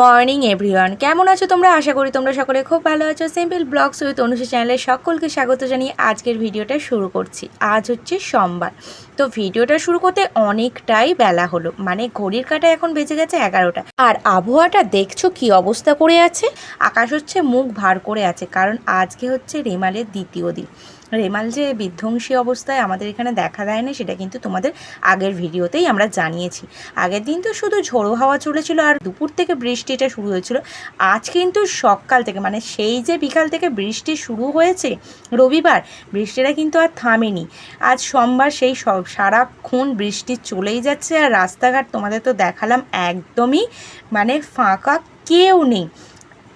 Morning, everyone. কেমন আছো তোমরা? আশা করি তোমরা সকলে খুব ভালো আছো। সিম্পল ব্লগস উইথ অনুষী চ্যানেলে সকলকে স্বাগত জানিয়ে আজকের ভিডিওটা শুরু করছি। আজ হচ্ছে সোমবার। তো ভিডিওটা শুরু করতে অনেকটাই বেলা হলো। মানে ঘড়ির কাটা এখন বেজে গেছে এগারোটা। আর আবহাওয়াটা দেখছ কি অবস্থা করে আছে? আকাশ হচ্ছে মুখ ভার করে আছে। কারণ আজকে হচ্ছে রেমালের দ্বিতীয় দিন। রেমাল যে বিধ্বংসী অবস্থায় আমাদের এখানে দেখা দেয় না সেটা কিন্তু তোমাদের আগের ভিডিওতেই আমরা জানিয়েছি। আগের দিন তো শুধু ঝোড়ো হাওয়া চলেছিল আর দুপুর থেকে বৃষ্টিটা শুরু হয়েছিল। আজ কিন্তু সকাল থেকে মানে সেই যে বিকাল থেকে বৃষ্টি শুরু হয়েছে, রবিবার, বৃষ্টিটা কিন্তু আর থামেনি। আজ সোমবার সেই সব সারাক্ষণ বৃষ্টি চলেই যাচ্ছে আর রাস্তাঘাট তোমাদের তো দেখালাম একদমই মানে ফাঁকা কেউ নেই।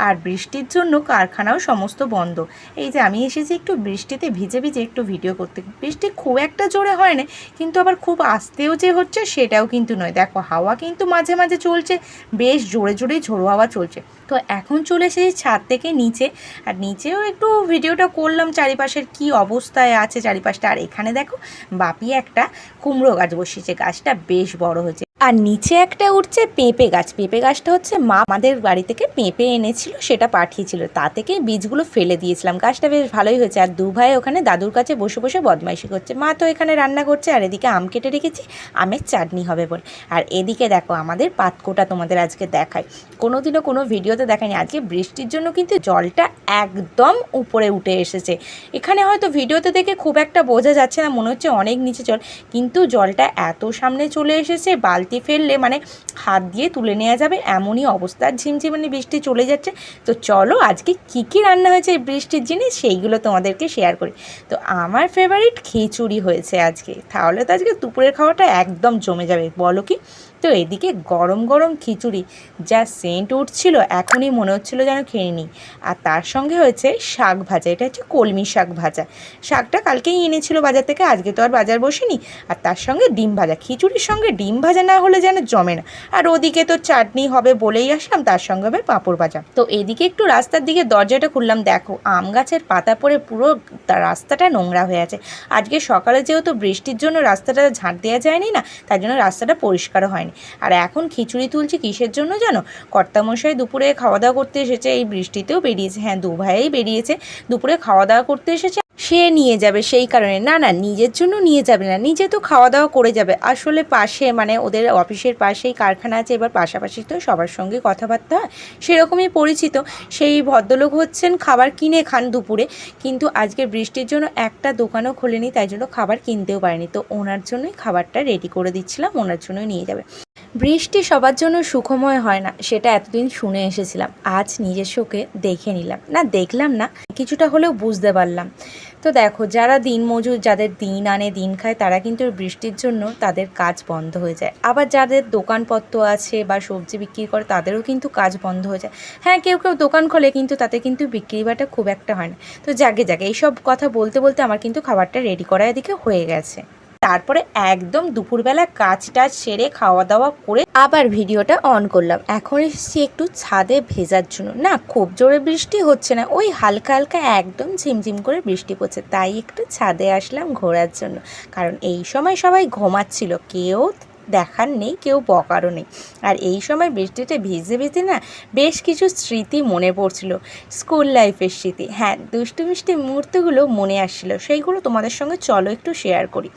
আর বৃষ্টির জন্য কারখানাও সমস্ত বন্ধ। এই যে আমি এসেছি একটু বৃষ্টিতে ভিজে ভিজে একটু ভিডিও করতে। বৃষ্টি খুব একটা জোরে হয় না, কিন্তু আবার খুব আস্তেও যে হচ্ছে সেটাও কিন্তু নয়। দেখো, হাওয়া কিন্তু মাঝে মাঝে চলছে, বেশ জোরে জোরেই ঝোড়ো হাওয়া চলছে। তো এখন চলে এসেছি ছাদ থেকে নিচে, আর নিচেও একটু ভিডিওটা করলাম চারিপাশের কি অবস্থায় আছে চারিপাশটা। আর এখানে দেখো, বাপি একটা কুমড়ো গাছ বসিয়েছে, গাছটা বেশ বড় হয়েছে। আর নিচে একটা উঠছে পেঁপে গাছ। পেঁপে গাছটা হচ্ছে মা আমাদের বাড়ি থেকে পেঁপে এনেছিল, সেটা পাঠিয়েছিল। তা থেকে বীজগুলো ফেলে দিয়েছিলাম। গাছটা বেশ ভালোই হয়েছে। আর দু ভাই ওখানে দাদুর কাছে বসে বসে বদমাইশি করছে। মা তো এখানে রান্না করছে, আর এদিকে আম কেটে রেখেছি, আমের চাটনি হবে বলে। আর এদিকে দেখো, আমাদের পাতকোটা তোমাদের আজকে দেখায় কোনোদিনও কোনো ভিডিওতে দেখায়নি আজকে বৃষ্টির জন্য কিন্তু জলটা একদম উপরে উঠে এসেছে। এখানে হয়তো ভিডিওতে দেখে খুব একটা বোঝা যাচ্ছে না, মনে হচ্ছে অনেক নিচে জল। কিন্তু জলটা এত সামনে চলে এসেছে বালতি ফেললে মানে হাত দিয়ে তুলে নেওয়া যাবে, এমনই অবস্থা। ঝিমঝিমানি বৃষ্টি চলে যাচ্ছে। তো চলো আজকে কী কী রান্না হয়েছে এই বৃষ্টির জিনিস সেইগুলো তোমাদেরকে শেয়ার করি। তো আমার ফেভারিট খিচুড়ি হয়েছে আজকে। তাহলে তো আজকে দুপুরের খাওয়াটা একদম জমে যাবে। বলো কি? তো এদিকে গরম গরম খিচুড়ি যা সেন্ট উঠছিল, এখনই মনে হচ্ছিল যেন খেয়ে নিই। আর তার সঙ্গে হয়েছে শাক ভাজা, এটা হচ্ছে কলমি শাক ভাজা। শাকটা কালকেই এনেছিল বাজার থেকে, আজকে তো আর বাজার বসেনি। আর তার সঙ্গে ডিম ভাজা, খিচুড়ির সঙ্গে ডিম ভাজা না হলে যেন জমে না। আর ওদিকে তো চাটনি হবে বলেই আসলাম, তার সঙ্গে হবে পাঁপড় ভাজা। তো এদিকে একটু রাস্তার দিকে দরজাটা খুললাম, দেখো আম গাছের পাতা পড়ে পুরো রাস্তাটা নোংরা হয়ে আছে। আজকে সকালে যেহেতু বৃষ্টির জন্য রাস্তাটা ঝাঁট দেওয়া যায়নি না, তার জন্য রাস্তাটা পরিষ্কারও হয়নি। আর এখন খিচুড়ি তুলছি কিসের জন্য জানো? কর্তামশাই দুপুরে খাওয়া দাওয়া করতে এসেছে, এই বৃষ্টিতেও বেরিয়েছে। হ্যাঁ দু ভাইয়েই বেরিয়েছে। দুপুরে খাওয়া দাওয়া করতে এসেছে সে নিয়ে যাবে সেই কারণে। না না, নিজের জন্য নিয়ে যাবে না। নিজে তো খাওয়া দাওয়া করে যাবে। আসলে পাশে মানে ওদের অফিসের পাশেই কারখানা আছে, এবার পাশাপাশি তো সবার সঙ্গে কথাবার্তা হয়। সেরকমই পরিচিত। সেই ভদ্রলোক হচ্ছেন খাবার কিনে খান দুপুরে। কিন্তু আজকে বৃষ্টির জন্য একটা দোকানও খোলেনি, তাই জন্য খাবার কিনতেও পারেনি। তো ওনার জন্যই খাবারটা রেডি করে দিচ্ছিলাম, ওনার জন্যই নিয়ে যাবে। বৃষ্টি সবার জন্য সুখময় হয় না, সেটা এতদিন শুনে এসেছিলাম। আজ নিজের চোখে দেখে নিলাম। না, দেখলাম না, কিছুটা হলেও বুঝতে পারলাম। তো দেখো, যারা দিন মজুর, যাদের দিন আনে, দিন খায়, তারা কিন্তু বৃষ্টির জন্য তাদের কাজ বন্ধ হয়ে যায়। আবার যাদের দোকানপত্র আছে বা সবজি বিক্রি করে, তাদেরও কিন্তু কাজ বন্ধ হয়ে যায়। হ্যাঁ কেউ কেউ দোকান খোলে, কিন্তু তাতে কিন্তু বিক্রি বাটা খুব একটা হয় না। তো জাগে জাগে এইসব কথা বলতে বলতে আমার কিন্তু খাবারটা রেডি করা এদিকে হয়ে গেছে। তারপরে একদম দুপুরবেলা কাজ টাজ সেরে খাওয়া দাওয়া করে আবার ভিডিওটা অন করলাম। এখন এসেছি একটু ছাদে ভেজার জন্য। না, খুব জোরে বৃষ্টি হচ্ছে না, ওই হালকা হালকা একদম ঝিমঝিম করে বৃষ্টি পড়ছে, তাই একটু ছাদে আসলাম ঘোরার জন্য। কারণ এই সময় সবাই ঘুমাচ্ছিল, কেউ দেখার নেই, কেউ বকারও নেই। আর এই সময় বৃষ্টিতে ভিজে ভিজে না বেশ কিছু স্মৃতি মনে পড়ছিল। স্কুল লাইফের স্মৃতি। হ্যাঁ দুষ্টু মিষ্টি মুহূর্তগুলো মনে আসছিল। সেইগুলো তোমাদের সঙ্গে চলো একটু শেয়ার করি।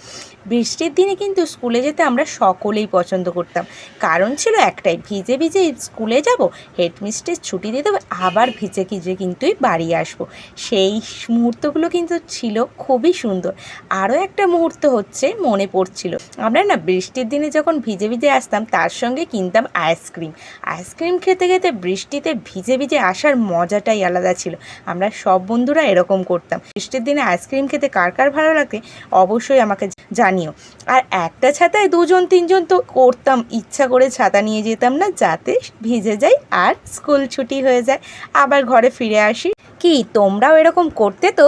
বৃষ্টির দিনে কিন্তু স্কুলে যেতে আমরা সকলেই পছন্দ করতাম। কারণ ছিল একটাই, ভিজে ভিজে স্কুলে যাব, হেডমিস্ট্রেস ছুটি দিয়ে দেবে, আবার ভিজে ভিজে কিন্তুই বাড়ি আসব। সেই মুহূর্তগুলো কিন্তু ছিল খুবই সুন্দর। আরও একটা মুহূর্ত হচ্ছে মনে পড়ছিল। আমরা না বৃষ্টির দিনে যখন ভিজে ভিজে আসতাম, তার সঙ্গে কিনতাম আইসক্রিম আইসক্রিম খেতে খেতে বৃষ্টিতে ভিজে ভিজে আসার মজাটাই আলাদা ছিল। আমরা সব বন্ধুরা এরকম করতাম। বৃষ্টির দিনে আইসক্রিম খেতে কার কার ভালো লাগে, অবশ্যই আমাকে জানিও। আর একটা ছাতায় দুজন, তিনজন তো করতাম। ইচ্ছা করে ছাতা নিয়ে যেতাম না, যাতে ভিজে যাই আর স্কুল ছুটি হয়ে যায়। আবার ঘরে ফিরে আসি। কি, তোমরাও এরকম করতে তো?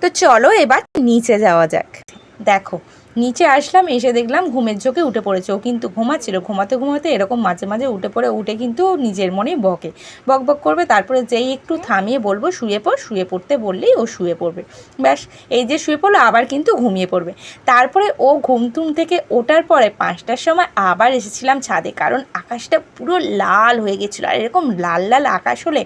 তো চলো এবার নিচে যাওয়া যাক। দেখো নিচে আসলাম, এসে দেখলাম ঘুমের চোখে উঠে পড়েছে। ও কিন্তু ঘুমাচ্ছিল। ঘুমাতে ঘুমাতে এরকম মাঝে মাঝে উঠে পড়ে, উঠে কিন্তু নিজের মনেই বকে। বক বক করবে, তারপরে যেই একটু থামিয়ে বলব, শুয়ে পড়, শুয়ে পড়তে বললেই ও শুয়ে পড়বে। ব্যাস, এই যে শুয়ে পড়ল, আবার কিন্তু ঘুমিয়ে পড়বে। তারপরে ও ঘুমটুম থেকে ওঠার পরে পাঁচটার সময় আবার এসেছিলাম ছাদে, কারণ আকাশটা পুরো লাল হয়ে গেছিল। আর এরকম লাল লাল আকাশ হলে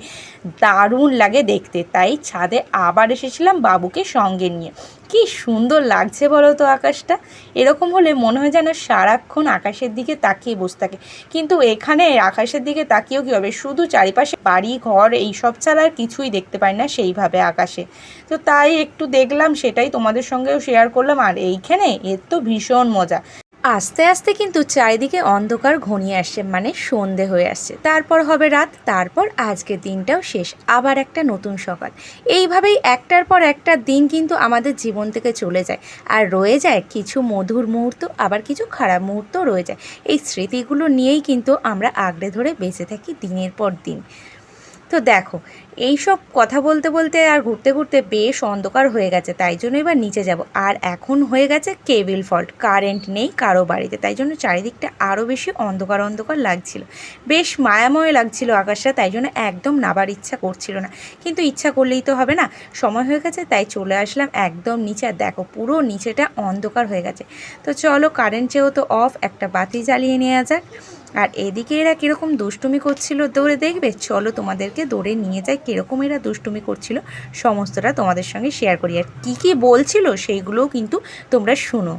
দারুণ লাগে দেখতে। তাই ছাদে আবার এসেছিলাম বাবুকে সঙ্গে নিয়ে। কি সুন্দর লাগছে বলো তো আকাশটা? এরকম হলে মনে হয় যেন সারাক্ষণ আকাশের দিকে তাকিয়ে বসে থাকে। কিন্তু এখানে আকাশের দিকে তাকিয়েও কী হবে শুধু চারিপাশে বাড়ি, ঘর, এইসব ছাড়া আর কিছুই দেখতে পাই না সেইভাবে আকাশে। তো তাই একটু দেখলাম, সেটাই তোমাদের সঙ্গেও শেয়ার করলাম। আর এইখানে এর তো ভীষণ মজা। আস্তে আস্তে কিন্তু চারিদিকে অন্ধকার ঘনিয়ে আসছে মানে সন্ধে হয়ে আসছে। তারপর হবে রাত, তারপর আজকের দিনটাও শেষ, আবার একটা নতুন সকাল। এইভাবেই একটার পর একটা দিন কিন্তু আমাদের জীবন থেকে চলে যায়। আর রয়ে যায় কিছু মধুর মুহূর্ত, আবার কিছু খারাপ মুহূর্ত রয়ে যায়। এই স্মৃতিগুলো নিয়েই কিন্তু আমরা আঁকড়ে ধরে বেঁচে থাকি দিনের পর দিন। তো দেখো এই সব কথা বলতে বলতে আর ঘুরতে ঘুরতে বেশ অন্ধকার হয়ে গেছে, তাই জন্য এবার নিচে যাব। আর এখন হয়ে গেছে কেবিল ফল্ট, কারেন্ট নেই কারও বাড়িতে, তাই জন্য চারিদিকটা আরও বেশি অন্ধকার অন্ধকার লাগছিল। বেশ মায়াময় লাগছিল আকাশটা, তাই জন্য একদম নাবার ইচ্ছা করছিল না। কিন্তু ইচ্ছা করলেই তো হবে না, সময় হয়ে গেছে, তাই চলে আসলাম একদম নিচে। আর দেখো, পুরো নিচেটা অন্ধকার হয়ে গেছে। তো চলো, কারেন্ট যেহেতু অফ, একটা বাতি জ্বালিয়ে নেওয়া যাক। আর এদিকে এরা কীরকম দুষ্টুমি করছিল, দৌড়ে দেখবে? চলো তোমাদেরকে দৌড়ে নিয়ে যাই কীরকম এরা দুষ্টুমি করছিল সমস্তটা তোমাদের সঙ্গে শেয়ার করি। আর কী কী বলছিল সেইগুলোও কিন্তু তোমরা শুনো।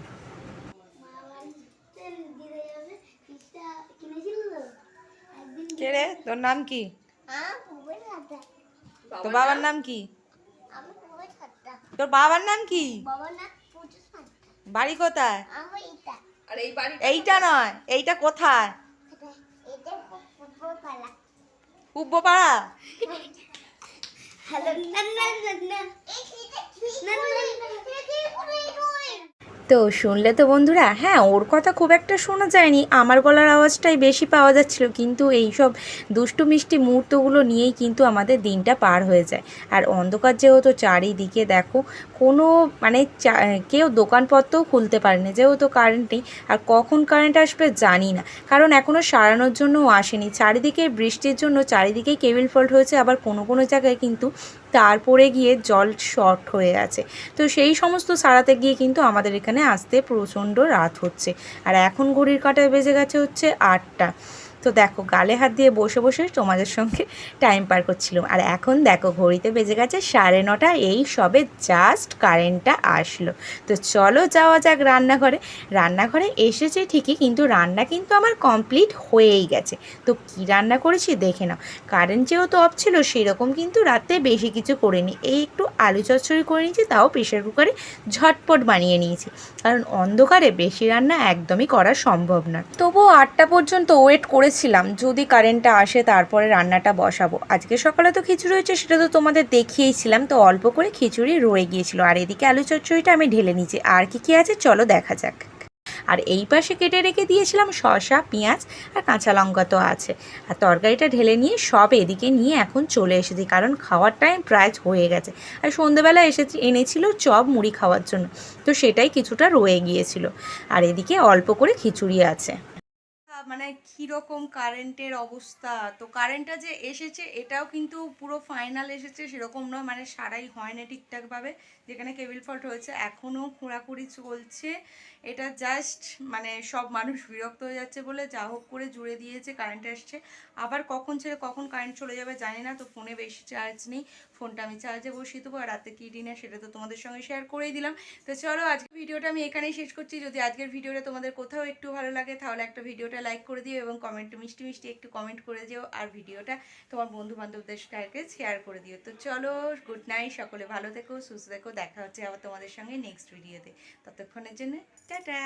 কে রে? তোর নাম কি? তোর বাবার নাম কি? তোর বাবার নাম কি? বাড়ি কোথায়? এইটা নয় এইটা কোথায়? Hello. তো শুনলে তো বন্ধুরা হ্যাঁ ওর কথা খুব একটা শোনা যায়নি। আমার গলার আওয়াজটাই বেশি পাওয়া যাচ্ছিল, কিন্তু এই সব দুষ্টু মিষ্টি মুহূর্তগুলো নিয়েই কিন্তু আমাদের দিনটা পার হয়ে যায়। আর অন্ধকার যেহেতু চারিদিকে দেখো, কোনো মানে কেউ দোকানপত্রও খুলতে পারে না যেহেতু কারেন্ট নেই। আর কখন কারেন্ট আসবে জানি না, কারণ এখনও সারানোর জন্যও আসেনি। চারিদিকে বৃষ্টির জন্য চারিদিকেই কেবিল ফল্ট হয়েছে, আবার কোনো কোনো জায়গায় কিন্তু তারপরে গিয়ে জল শর্ট হয়ে আছে তো সেই সমস্ত সারাতে গিয়ে কিন্তু আমাদের এখানে আসতে প্রচণ্ড রাত হচ্ছে। আর এখন ঘড়ির কাঁটায় বেজে গেছে হচ্ছে আটটা। তো দেখো, গালে হাত দিয়ে বসে বসে তোমাদের সঙ্গে টাইম পার করছিলাম। আর এখন দেখো, ঘড়িতে বেজে গেছে সাড়ে নটা, এই সবে জাস্ট কারেন্টটা আসলো। তো চলো যাওয়া যাক রান্নাঘরে। রান্নাঘরে এসেছে ঠিকই, কিন্তু রান্না কিন্তু আমার কমপ্লিট হয়েই গেছে। তো কি রান্না করেছি দেখে নাও। কারেন্ট যেহেতু অফ ছিল, সেরকম কিন্তু রাতে বেশি কিছু করিনি। এই একটু আলু চচ্চড়ি করে নিয়েছি, তাও প্রেশার কুকারে ঝটপট বানিয়ে নিয়েছি। কারণ অন্ধকারে বেশি রান্না একদমই করা সম্ভব না তবুও আটটা পর্যন্ত ওয়েট করেছিলাম যদি কারেন্টটা আসে তারপরে রান্নাটা বসাবো। আজকে সকালে তো খিচুড়ি হয়েছে, সেটা তো তোমাদের দেখিয়েছিলাম, তো অল্প করে খিচুড়ি রয়ে গিয়েছিল। আর এদিকে আলু চচ্চড়িটা আমি ঢেলে নিয়েছি। আর কি কি আছে চলো দেখা যাক। আর এই পাশে কেটে রেখে দিয়েছিলাম শসা, পেঁয়াজ আর কাঁচা লঙ্কা তো আছে। আর তরকারিটা ঢেলে নিয়ে সব এদিকে নিয়ে এখন চলে এসেছি, কারণ খাওয়ার টাইম প্রায় হয়ে গেছে। আর সন্ধেবেলা এসেছি, এনেছিল চপ মুড়ি খাওয়ার জন্য, তো সেটাই কিছুটা রয়ে গিয়েছিল। আর এদিকে অল্প করে খিচুড়ি আছে। মানে কীরকম কারেন্টের অবস্থা? তো কারেন্টটা যে এসেছে, এটাও কিন্তু পুরো ফাইনাল এসেছে, সেরকম নয় মানে সারাই হয় না ঠিকঠাকভাবে যেখানে কেবিল ফল্ট হয়েছে এখনও খোঁড়াখুড়ি চলছে। এটা জাস্ট মানে সব মানুষ বিরক্ত হয়ে যাচ্ছে বলে, যা হোক করে জুড়ে দিয়েছে কারেন্ট আসছে আবার কখন ছেড়ে কখন কারেন্ট চলে যাবে জানি না, তো ফোনে বেশি চার্জ নেই। ফোনটা আমি চার্জে বসিয়ে দেবো, আর রাতে কী ডিনার সেটা তো তোমাদের সঙ্গে শেয়ার করেই দিলাম। তো চলো আজকে ভিডিওটা আমি এখানেই শেষ করছি। যদি আজকের ভিডিওটা তোমাদের কোথাও একটু ভালো লাগে, তাহলে একটা ভিডিওটা লাইক করে দিও এবং কমেন্ট মিষ্টি মিষ্টি একটু কমেন্ট করে দিও আর ভিডিওটা তোমার বন্ধু বান্ধবদের সাথে শেয়ার করে দিও। তো চলো গুড নাইট সকলে ভালো থেকো, সুস্থ থেকো, দেখা হচ্ছে আবার তোমাদের সঙ্গে নেক্সট ভিডিওতে ততক্ষণের জন্য, টাটা!